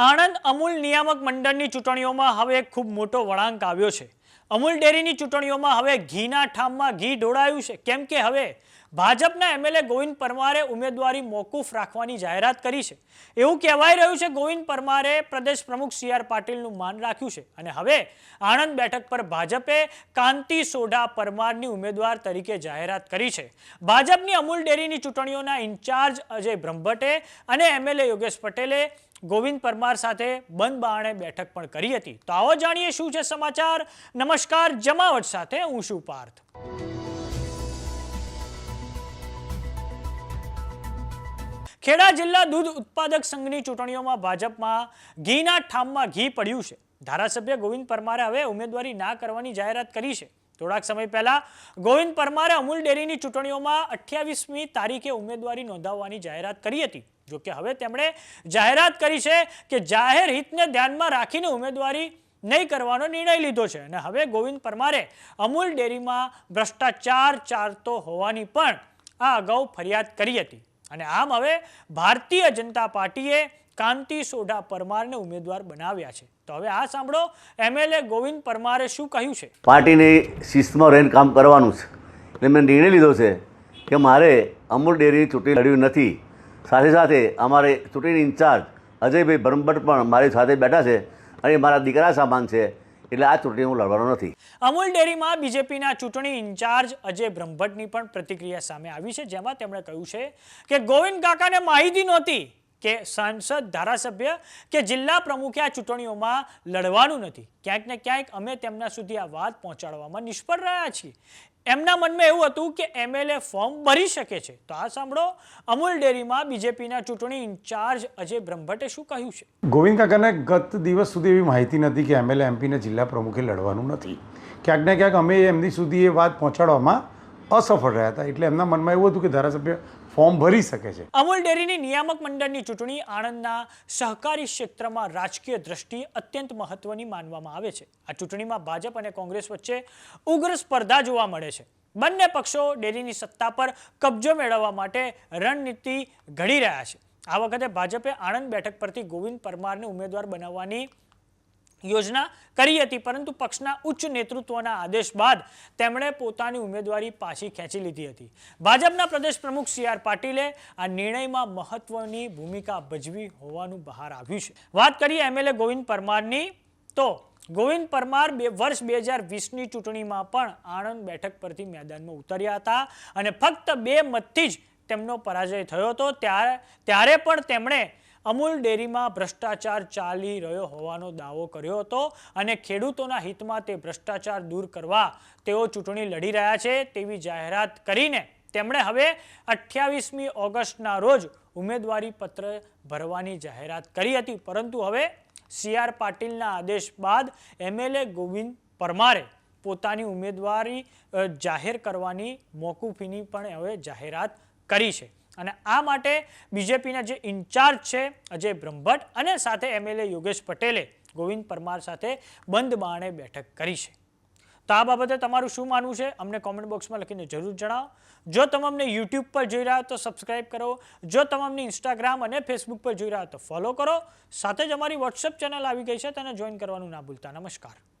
આણંદ અમૂલ નિયામક મંડળની ચૂંટણીઓમાં હવે ખૂબ મોટો વળાંક આવ્યો છે. અમૂલ ડેરીની ચૂંટણીઓમાં હવે ઘીના ઠામમાં ઘી ઢોળાયું છે. કેમ કે હવે ભાજપના એમએલએ ગોવિંદ પરમારે ઉમેદવારી મોકૂફ રાખવાની જાહેરાત કરી છે. એવું કહેવાઈ રહ્યું છે, ગોવિંદ પરમારે પ્રદેશ પ્રમુખ સી આર પાટીલનું માન રાખ્યું છે. અને હવે આણંદ બેઠક પર ભાજપે કાંતિ સોઢા પરમારની ઉમેદવાર તરીકે જાહેરાત કરી છે. ભાજપની અમૂલ ડેરીની ચૂંટણીઓના ઇન્ચાર્જ અજય બ્રહ્મભટ્ટે અને એમએલએ યોગેશ પટેલે ગોવિંદ પરમાર સાથે બંધ બારણે બેઠક પણ કરી હતી. તો આવો જાણીએ શું છે સમાચાર. નમસ્કાર, જમાવટ સાથે હું શું પાર્થ. ખેડા જિલ્લા દૂધ ઉત્પાદક સંઘની ચૂંટણીઓમાં ભાજપમાં ઘીના ઠામમાં ઘી પડ્યું છે. ધારાસભ્ય ગોવિંદ પરમારે હવે ઉમેદવારી ના કરવાની જાહેરાત કરી છે. થોડાક સમય પહેલા ગોવિંદ પરમારે અમૂલ ડેરીની ચૂંટણીઓમાં અઠ્યાવીસમી તારીખે ઉમેદવારી નોંધાવવાની જાહેરાત કરી હતી. જો કે હવે તેમણે જાહેરાત કરી છે કે જાહેર હિતને ધ્યાનમાં રાખીને ઉમેદવારી નહીં કરવાનો નિર્ણય લીધો છે. અને હવે ગોવિંદ પરમારે અમૂલ ડેરીમાં ભ્રષ્ટાચાર ચાલતો હોવાની પણ આ અગાઉ ફરિયાદ કરી હતી. અને આમ હવે ભારતીય જનતા પાર્ટીએ કાંતિ સોઢા પરમારને ઉમેદવાર બનાવ્યા છે. તો હવે આ સાંભળો એમએલએ ગોવિંદ પરમારે શું કહ્યું છે? પાર્ટીની શિસ્તમાં રહીને કામ કરવાનું છે. એટલે મેં નિર્ણય લીધો છે કે મારે અમૂલ ડેરી ચૂંટણી લડ્યું નથી. સાથે સાથે અમારે ચૂંટણી ઇન્ચાર્જ અજયભાઈ બ્રહ્મભટ્ટ પણ મારી સાથે બેઠા છે અને મારા દીકરા સામાન છે, એટલે આ ચૂંટણી હું લડવાનો નથી. અમૂલ ડેરીમાં બીજેપીના ચૂંટણી ઇન્ચાર્જ અજય બ્રહ્મભટ્ટની પણ પ્રતિક્રિયા સામે આવી છે, જેમાં તેમણે કહ્યું છે કે ગોવિંદ કાકાને માહિતી નહોતી કે સાંસદ, ધારાસભ્ય કે જિલ્લા પ્રમુખે આ ચૂંટણીઓમાં લડવાનું નથી. ક્યાંક ને ક્યાંક અમે તેમના સુધી આ વાત પહોંચાડવામાં નિષ્ફળ રહ્યા છીએ. એમના મનમાં એવું હતું કે એમએલએ ફોર્મ ભરી શકે છે. તો આ સાંભળો, અમૂલ ડેરીમાં બીજેપીના ચૂંટણી ઇન્ચાર્જ અજય બ્રહ્મભટ્ટે શું કહ્યું છે? ગોવિંદ કાકાને ગત દિવસ સુધી એવી માહિતી નથી કે એમએલએ, એમપીને જિલ્લા પ્રમુખે લડવાનું નથી. ક્યાંક ને ક્યાંક અમે એમની સુધી એ વાત પહોંચાડવામાં અસફળ રહ્યા હતા. એટલે એમના મનમાં એવું હતું કે ધારાસભ્ય ફોર્મ ભરી શકે છે. અમૂલ ડેરીની નિયામક મંડળની ચૂંટણી આણંદના સહકારી ક્ષેત્રમાં રાજકીય દ્રષ્ટિએ અત્યંત મહત્વની માનવામાં આવે છે. આ ચૂંટણીમાં ભાજપ અને કોંગ્રેસ વચ્ચે ઉગ્ર સ્પર્ધા જોવા મળે છે. બંને પક્ષો ડેરીની સત્તા પર કબજો મેળવવા માટે રણનીતિ ઘડી રહ્યા છે. આ વખતે ભાજપે આણંદ બેઠક પરથી ગોવિંદ પરમારને ઉમેદવાર બનાવવાની યોજના કરી હતી, પરંતુ પક્ષના ઉચ્ચ નેતૃત્વના આદેશ બાદ તેમણે પોતાની ઉમેદવારી પાછી ખેંચી લીધી હતી. ભાજપના પ્રદેશ પ્રમુખ સી આર પાટીલે આ નિર્ણયમાં મહત્વની ભૂમિકા ભજવી હોવાનું બહાર આવ્યું છે. વાત કરીએ એમએલએ ગોવિંદ પરમારની, તો ગોવિંદ પરમાર બે વર્ષ બે હજાર વીસની ચૂંટણીમાં પણ આણંદ બેઠક પરથી મેદાનમાં ઉતર્યા હતા અને ફક્ત બે મતથી જ તેમનો પરાજય થયો હતો. ત્યારે ત્યારે પણ તેમણે અમૂલ ડેરીમાં ભ્રષ્ટાચાર ચાલી રહ્યો હોવાનો દાવો કર્યો હતો અને ખેડૂતોના હિતમાં તે ભ્રષ્ટાચાર દૂર કરવા તેઓ ચૂંટણી લડી રહ્યા છે તેવી જાહેરાત કરીને તેમણે હવે અઠ્યાવીસમી ઓગસ્ટના રોજ ઉમેદવારી પત્ર ભરવાની જાહેરાત કરી હતી. પરંતુ હવે સી આર પાટીલના આદેશ બાદ એમએલએ ગોવિંદ પરમારે પોતાની ઉમેદવારી જાહેર કરવાની મોકૂફીની પણ હવે જાહેરાત કરી છે. અને આ માટે બીજેપીના જે ઇન્ચાર્જ છે અજય બ્રહ્મભટ્ટ અને સાથે એમએલએ યોગેશ પટેલે ગોવિંદ પરમાર સાથે બંધ બાણે બેઠક કરી છે. તો આ બાબતે તમારું શું માનવું છે? અમને કોમેન્ટ બોક્સમાં લખીને જરૂર જણાવો. જો તમે અમને યુટ્યુબ પર જોઈ રહ્યા તો સબસ્ક્રાઇબ કરો. જો તમે ઇન્સ્ટાગ્રામ અને ફેસબુક પર જોઈ રહ્યા તો ફોલો કરો. સાથે જ અમારી વોટ્સઅપ ચેનલ આવી ગઈ છે, તેને જોઈન કરવાનું ના ભૂલતા. નમસ્કાર.